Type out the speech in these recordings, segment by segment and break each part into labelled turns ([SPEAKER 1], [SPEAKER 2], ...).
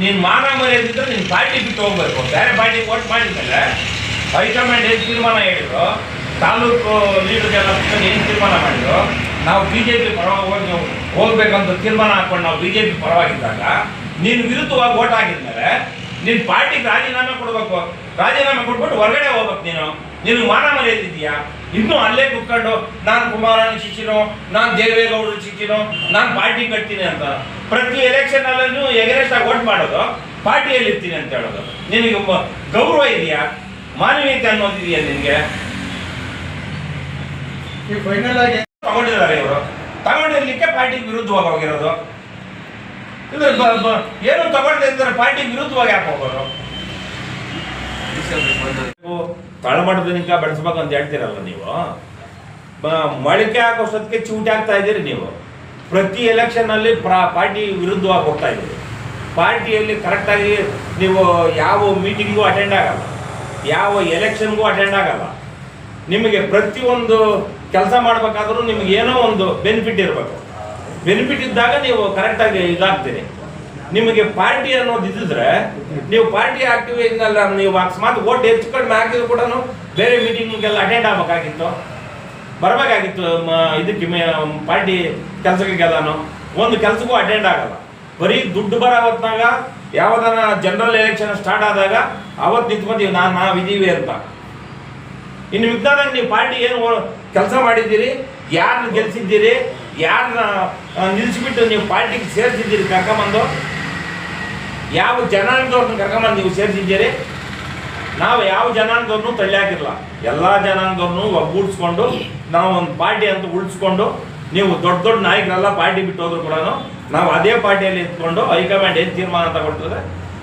[SPEAKER 1] ನೀನು ಮಾನ ಮರ್ಯಾದಿದ್ರೆ ನೀನು ಪಾರ್ಟಿ ಬಿಟ್ಟು ಹೋಗ್ಬೇಕು. ಬೇರೆ ಪಾರ್ಟಿ ವೋಟ್ ಮಾಡಿದ್ಮೇಲೆ ಹೈಕಮಾಂಡ್ ಏನು ತೀರ್ಮಾನ ಹೇಳಿದ್ರು, ತಾಲೂಕು ಲೀಡರ್ಗೆಲ್ಲ ಏನು ತೀರ್ಮಾನ ಮಾಡಿದ್ರು, ನಾವು ಬಿ ಜೆ ಪಿ ಪರವಾಗಿ ಹೋಗಿ ಹೋಗ್ಬೇಕಂತ ತೀರ್ಮಾನ ಹಾಕೊಂಡು ನಾವು ಬಿ ಜೆ ಪಿ ಪರವಾಗಿದ್ದಾಗ, ನೀನು ವಿರುದ್ಧವಾಗಿ ಓಟ್ ಆಗಿದ್ಮೇಲೆ ನಿನ್ನ ಪಾರ್ಟಿಗೆ ರಾಜೀನಾಮೆ ಕೊಡಬೇಕು. ರಾಜೀನಾಮೆ ಕೊಟ್ಬಿಟ್ಟು ಹೊರಗಡೆ ಹೋಗ್ಬೇಕು ನೀನು. ನೀನು ಮಾನ ಮರ್ಯಾದೆ ಇದೆಯಾ ಇನ್ನೂ ಅಲ್ಲೇ ಕುತ್ಕೊಂಡು ನಾನು ಕುಮಾರನ ಶಿಷ್ಯನು ನಾನು ದೇವೇಗೌಡರ ಶಿಷ್ಯನು ನಾನು ಪಾರ್ಟಿ ಕಟ್ತೀನಿ ಅಂತ. ಪ್ರತಿ ಎಲೆಕ್ಷನ್ ಅಲ್ಲೂ ಎಗರೆಸ್ಟ್ ಆಗಿ ಓಟ್ ಮಾಡೋದು ಪಾರ್ಟಿಯಲ್ಲಿ ಇರ್ತೀನಿ ಅಂತ ಹೇಳೋದು. ನಿನಗೆ ಗೌರವ ಇದೆಯಾ? ಮಾನವೀಯತೆ ಅನ್ನೋದಿದೆಯಾ ನಿನಗೆ?
[SPEAKER 2] ಈ ಫೈನಲ್ ಆಗಿ
[SPEAKER 1] ತಗೊಂಡಿದ್ದಾರೆ ಇವರು. ತಗೊಂಡಿರ್ಲಿಕ್ಕೆ ಪಾರ್ಟಿ ವಿರುದ್ಧವಾಗಿರೋದು ಹೋಗಿರೋದು. ಏನು ತಗೊಳ್ದೆ ಇದ್ದಾರೆ ಪಾರ್ಟಿ ವಿರುದ್ಧವಾಗಿ ಯಾಕೆ ಹೋಗೋರು? ತಳಮಟ್ಟದ ಬೆಳೆಸ್ಬೇಕು ಅಂತ ಹೇಳ್ತೀರಲ್ಲ ನೀವು. ಮೊಳಕೆ ಹಾಕೋಷ್ಟೊತ್ತಿಗೆ ಚೂಟಿ ಆಗ್ತಾ ಇದ್ದೀರಿ ನೀವು. ಪ್ರತಿ ಎಲೆಕ್ಷನ್ ಅಲ್ಲಿ ಪಾರ್ಟಿ ವಿರುದ್ಧವಾಗಿ ಹೋಗ್ತಾ ಇದ್ದೀರಿ. ಪಾರ್ಟಿಯಲ್ಲಿ ಕರೆಕ್ಟಾಗಿ ನೀವು ಯಾವ ಮೀಟಿಂಗ್ಗೂ ಅಟೆಂಡ್ ಆಗಲ್ಲ. ಯಾವ ಎಲೆಕ್ಷನ್ಗೂ ಅಟೆಂಡ್ ಆಗಲ್ಲ. ನಿಮಗೆ ಪ್ರತಿಯೊಂದು ಕೆಲಸ ಮಾಡಬೇಕಾದ್ರೂ ನಿಮಗೆ ಏನೋ ಒಂದು ಬೆನಿಫಿಟ್ ಇರಬೇಕು. ಬೆನಿಫಿಟ್ ಇದ್ದಾಗ ನೀವು ಕರೆಕ್ಟಾಗಿ ಇದಾಗ್ತೀರಿ. ನಿಮಗೆ ಪಾರ್ಟಿ ಅನ್ನೋದು ಇದ್ದಿದ್ರೆ, ನೀವು ಪಾರ್ಟಿ ಆಕ್ಟಿವ್ ನೀವು ಅಕಸ್ಮಾತ್ ಓಟ್ ಹೆಚ್ಚು ಕಡಿಮೆ ಹಾಕಿದ್ರು ಕೂಡ ಬೇರೆ ಮೀಟಿಂಗ್ಗೆಲ್ಲ ಅಟೆಂಡ್ ಆಗಬೇಕಾಗಿತ್ತು. ಬರಬೇಕಾಗಿತ್ತು ಇದಕ್ಕೆ ಪಾರ್ಟಿ ಕೆಲಸಗಳಿಗೆಲ್ಲ ಒಂದು ಕೆಲಸಕ್ಕೂ ಅಟೆಂಡ್ ಆಗಲ್ಲ. ಬರೀ ದುಡ್ಡು ಬರೋ ಹೊತ್ನಾಗ ಯಾವ್ದಾನ ಜನರಲ್ ಎಲೆಕ್ಷನ್ ಸ್ಟಾರ್ಟ್ ಆದಾಗ ಅವತ್ತು ನಿಂತ್ಕೊಂತೀವಿ, ನಾನು ನಾವಿದ್ದೀವಿ ಅಂತ. ಇನ್ನು ಮಿಗ್ದಾಗ ನೀವು ಪಾರ್ಟಿ ಏನು ಕೆಲಸ ಮಾಡಿದ್ದೀರಿ ಯಾರನ್ನ ಗೆಲ್ಸಿದ್ದೀರಿ ಯಾರನ್ನ ನಿಲ್ಲಿಸ್ಬಿಟ್ಟು ನೀವು ಪಾರ್ಟಿಗೆ ಸೇರಿಸಿದ್ದೀರಿ, ಕರ್ಕೊಂಬಂದು? ಯಾವ ಜನಾಂಗದವ್ರನ್ನ ಕರ್ಕೊಂಬಂದು ನೀವು ಸೇರಿಸಿದ್ದೀರಿ? ನಾವು ಯಾವ ಜನಾಂಗದವ್ರನ್ನೂ ತಳ್ಳಿ ಹಾಕಿರಲ್ಲ ಎಲ್ಲ ಜನಾಂಗದವ್ರನ್ನೂ ಒಗ್ಗೂಡಿಸ್ಕೊಂಡು, ನಾವು ಒಂದು ಪಾರ್ಟಿ ಅಂತ ಉಳಿಸ್ಕೊಂಡು, ನೀವು ದೊಡ್ಡ ದೊಡ್ಡ ನಾಯಕರೆಲ್ಲ ಪಾರ್ಟಿ ಬಿಟ್ಟು ಹೋದ್ರು ಕೂಡ ನಾವು ಅದೇ ಪಾರ್ಟಿಯಲ್ಲಿ ಇದ್ಕೊಂಡು ಹೈಕಮಾಂಡ್ ಏನು ತೀರ್ಮಾನ ತಗೊಳ್ತದೆ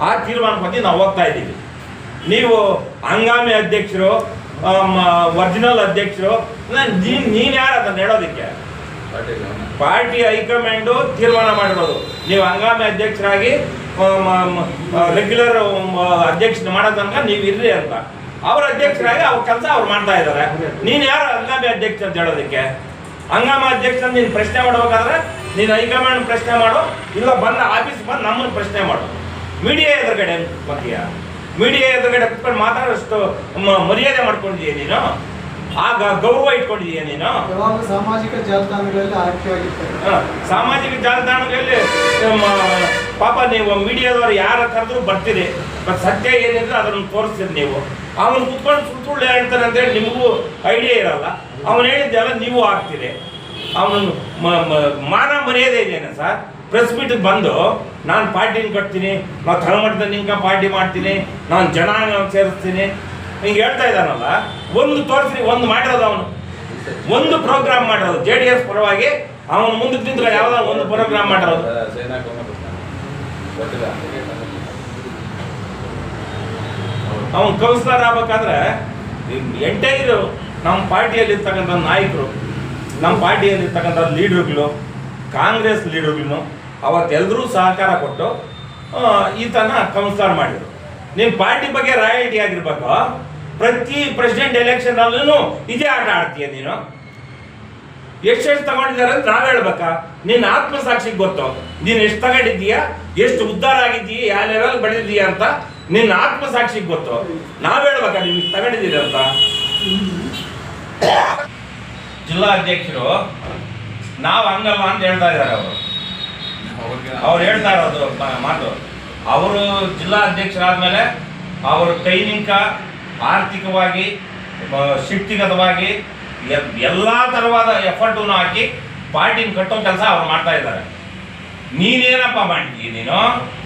[SPEAKER 1] ಆ ತೀರ್ಮಾನ ಬಗ್ಗೆ ನಾವು ಹೋಗ್ತಾ ಇದ್ದೀವಿ. ನೀವು ಹಂಗಾಮಿ ಅಧ್ಯಕ್ಷರು ಒರಿಜಿನಲ್ ಅಧ್ಯಕ್ಷರು ನೀನು ಯಾರು ಅದನ್ನು ಹೇಳೋದಕ್ಕೆ? ಪಾರ್ಟಿ ಹೈಕಮಾಂಡು ತೀರ್ಮಾನ ಮಾಡಿರೋದು. ನೀವು ಹಂಗಾಮಿ ಅಧ್ಯಕ್ಷರಾಗಿ ರೆಗ್ಯುಲರ್ ಅಧ್ಯಕ್ಷ ಮಾಡೋ ತನಕ ನೀವು ಇರ್ರಿ ಅಂತ. ಅವ್ರ ಅಧ್ಯಕ್ಷರಾಗಿ ಅವ್ರ ಕೆಲಸ ಅವ್ರು ಮಾಡ್ತಾ ಇದ್ದಾರೆ ನೀನು ಯಾರು ಹಂಗಾಮಿ ಅಧ್ಯಕ್ಷ ಅಂತ ಹೇಳೋದಕ್ಕೆ? ಹಂಗಾಮ ಅಧ್ಯಕ್ಷ ನೀನು ಪ್ರಶ್ನೆ ಮಾಡ್ಬೇಕಾದ್ರೆ ನೀನು ಹೈಕಮಾಂಡ್ ಪ್ರಶ್ನೆ ಮಾಡು, ಇಲ್ಲ ಬಂದ ಆಫೀಸ್ ಬಂದು ನಮ್ಮನ್ನು ಪ್ರಶ್ನೆ ಮಾಡು. ಮೀಡಿಯಾ ಎದುರುಗಡೆ ಬರ್ತೀಯ ಮೀಡಿಯಾ ಎದುರುಗಡೆ ಕುತ್ಕೊಂಡು ಮಾತಾಡೋಷ್ಟು ಮರ್ಯಾದೆ ಮಾಡ್ಕೊಂಡಿದ್ದೀಯ ನೀನು? ಆಗ ಗೌರವ ಇಟ್ಕೊಂಡಿದೀಯ ನೀನು?
[SPEAKER 2] ಯಾವಾಗ ಸಾಮಾಜಿಕ ಜಾಲತಾಣಗಳಲ್ಲಿ ಆಕ್ಟಿವ್ ಆಗಿರ್ತಾರೆ
[SPEAKER 1] ಸಾಮಾಜಿಕ ಜಾಲತಾಣಗಳಲ್ಲಿ ಪಾಪ ನೀವು ಮೀಡಿಯಾದವರು ಯಾರ ಕರೆದ್ರು ಬರ್ತೀರಿ. ಬಟ್ ಸತ್ಯ ಏನಿದ್ರೆ ಅದನ್ನು ತೋರಿಸ್ತೀರಿ ನೀವು. ಅವನು ಕುತ್ಕೊಂಡು ಸುಳ್ಳು ಸುಳ್ಳು ಹೇಳ್ತಾನೆ ಅಂತೇಳಿ ನಿಮಗೂ ಐಡಿಯಾ ಇರಲ್ಲ. ಅವನು ಹೇಳಿದ್ದೆಲ್ಲ ನೀವು ಆಗ್ತೀರಿ. ಅವನು ಮಾನ ಮರ್ಯಾದೆ ಇದೆಯಾ ಸರ್? ಪ್ರೆಸ್ ಮೀಟಿಗೆ ಬಂದು ನಾನು ಪಾರ್ಟಿನ ಕಟ್ತೀನಿ ನಾವು ತಳಮಟ್ಟದ ನಿಂಕ ಪಾರ್ಟಿ ಮಾಡ್ತೀನಿ ನಾನು ಜನಾಂಗ ಸೇರಿಸ್ತೀನಿ ಹಿಂಗೆ ಹೇಳ್ತಾ ಇದ್ದಾನಲ್ಲ ಒಂದು ತೋರಿಸಿ ಒಂದು ಮಾಡಿರೋದು ಅವನು. ಒಂದು ಪ್ರೋಗ್ರಾಮ್ ಮಾಡಿರೋದು. ಜೆ ಡಿ ಎಸ್ ಪರವಾಗಿ ಅವನು ಮುಂದಕ್ಕೆ ನಿಂತ್ಕೊಂಡು ಯಾವ್ದಾದ್ರು ಒಂದು ಪ್ರೋಗ್ರಾಮ್ ಮಾಡಿರೋದು. ಅವನು ಕೌನ್ಸಿಲರ್ ಆಗ್ಬೇಕಾದ್ರೆ ಎಂಟೈರ್ ನಮ್ಮ ಪಾರ್ಟಿಯಲ್ಲಿ ಇರ್ತಕ್ಕಂಥ ನಾಯಕರು ನಮ್ಮ ಪಾರ್ಟಿಯಲ್ಲಿ ಇರ್ತಕ್ಕಂಥ ಲೀಡರ್ಗಳು ಕಾಂಗ್ರೆಸ್ ಲೀಡರ್ಗಳು ಅವತ್ತೆಲ್ಲರೂ ಸಹಕಾರ ಕೊಟ್ಟು ಈತನ ಕೌನ್ಸಿಲರ್ ಮಾಡಿದ್ರು. ನಿಮ್ಮ ಪಾರ್ಟಿ ಬಗ್ಗೆ ರಾಯಲ್ಟಿ ಆಗಿರ್ಬೇಕು? ಪ್ರತಿ ಪ್ರೆಸಿಡೆಂಟ್ ಎಲೆಕ್ಷನ್ ಅಲ್ಲೂ ಇದೇ ಆಟ ಆಡ್ತೀಯ ನೀನು? ಎಷ್ಟೆಷ್ಟು ತಗೊಂಡಿದ್ದಾರೆ ಅಂತ ನಾವ್ ಹೇಳ್ಬೇಕಾ? ನಿನ್ನ ಆತ್ಮಸಾಕ್ಷಿಗೆ ಗೊತ್ತು? ನೀನು ಎಷ್ಟು ತಗೊಂಡಿದ್ದೀಯಾ? ಎಷ್ಟು ಉದ್ಧಾರ ಆಗಿದ್ದೀಯ? ಯಾವ ಲೆವೆಲ್ ಬೆಳೆದಿದ್ದೀಯಾ ಅಂತ ನಿನ್ನ ಆತ್ಮಸಾಕ್ಷಿಗೆ ಗೊತ್ತು? ನಾವ್ ಹೇಳ್ಬೇಕಾ ನೀನು ತಗೊಂಡಿದ್ದೀರಿ ಅಂತ? ಜಿಲ್ಲಾ ಅಧ್ಯಕ್ಷರು, ನಾವು ಹಂಗಲ್ಲ ಅಂತ ಹೇಳ್ತಾ ಇದ್ದಾರೆ ಅವರು. ಅವ್ರು ಹೇಳ್ತಾ ಇರೋದು ಮಾತು. ಅವರು ಜಿಲ್ಲಾ ಅಧ್ಯಕ್ಷರಾದ್ಮೇಲೆ ಅವರು ಕೈನಿಂಕ ಆರ್ಥಿಕವಾಗಿ ಶಕ್ತಿಗತವಾಗಿ ಎಲ್ಲ ತರವಾದ ಎಫರ್ಟನ್ನು ಹಾಕಿ ಪಾರ್ಟಿನ ಕಟ್ಟೋ ಕೆಲಸ ಅವ್ರು ಮಾಡ್ತಾ ಇದ್ದಾರೆ. ನೀನೇನಪ್ಪ ಮಾಡಿದ್ದೀನಿ ನೀನು?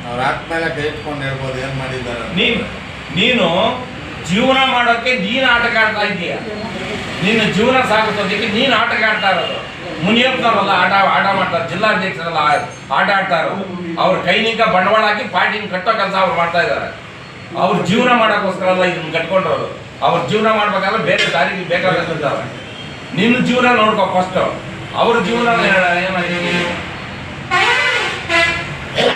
[SPEAKER 3] ಅವ್ರ ಆದ್ಮೇಲೆ ಕೈ ಇಟ್ಕೊಂಡು ಹೇಳ್ಬೋದು ಏನ್ ಮಾಡಿದ್ದಾರೆ.
[SPEAKER 1] ನೀನು ನೀನು ಜೀವನ ಮಾಡೋಕ್ಕೆ ನೀನು ಆಟಗಾಡ್ತಾ ಇದ್ದೀಯ. ನಿನ್ನ ಜೀವನ ಸಾಗಿಸೋದಕ್ಕೆ ನೀನು ಆಟಗಾಡ್ತಾ ಇರೋದು. ಮುನಿಯಪ್ಪನವರೆಲ್ಲ ಆಟ ಆಟ ಮಾಡ್ತಾರೆ, ಜಿಲ್ಲಾಧ್ಯಕ್ಷರೆಲ್ಲ ಆಟ ಆಡ್ತಾರೆ. ಅವ್ರ ಕೈನಿಕ ಬಂಡವಾಳ ಹಾಕಿ ಪಾರ್ಟಿನ ಕಟ್ಟೋ ಕೆಲಸ ಅವ್ರು ಮಾಡ್ತಾ ಇದ್ದಾರೆ. ಅವ್ರ ಜೀವನ ಮಾಡೋಕ್ಕೋಸ್ಕರ ಅಲ್ಲ ಇದನ್ನ ಕಟ್ಕೊಂಡ್ರು ಅವ್ರ ಜೀವನ ಮಾಡ್ಬೇಕಾದ್ರೆ ಬೇರೆ ದಾರಿಗೆ ಬೇಕಾಗುತ್ತೆ ನಿನ್ನ ಜೀವನ ನೋಡ್ಕೋ ಫಸ್ಟ್ ಅವ್ರ ಜೀವನ ಏನ್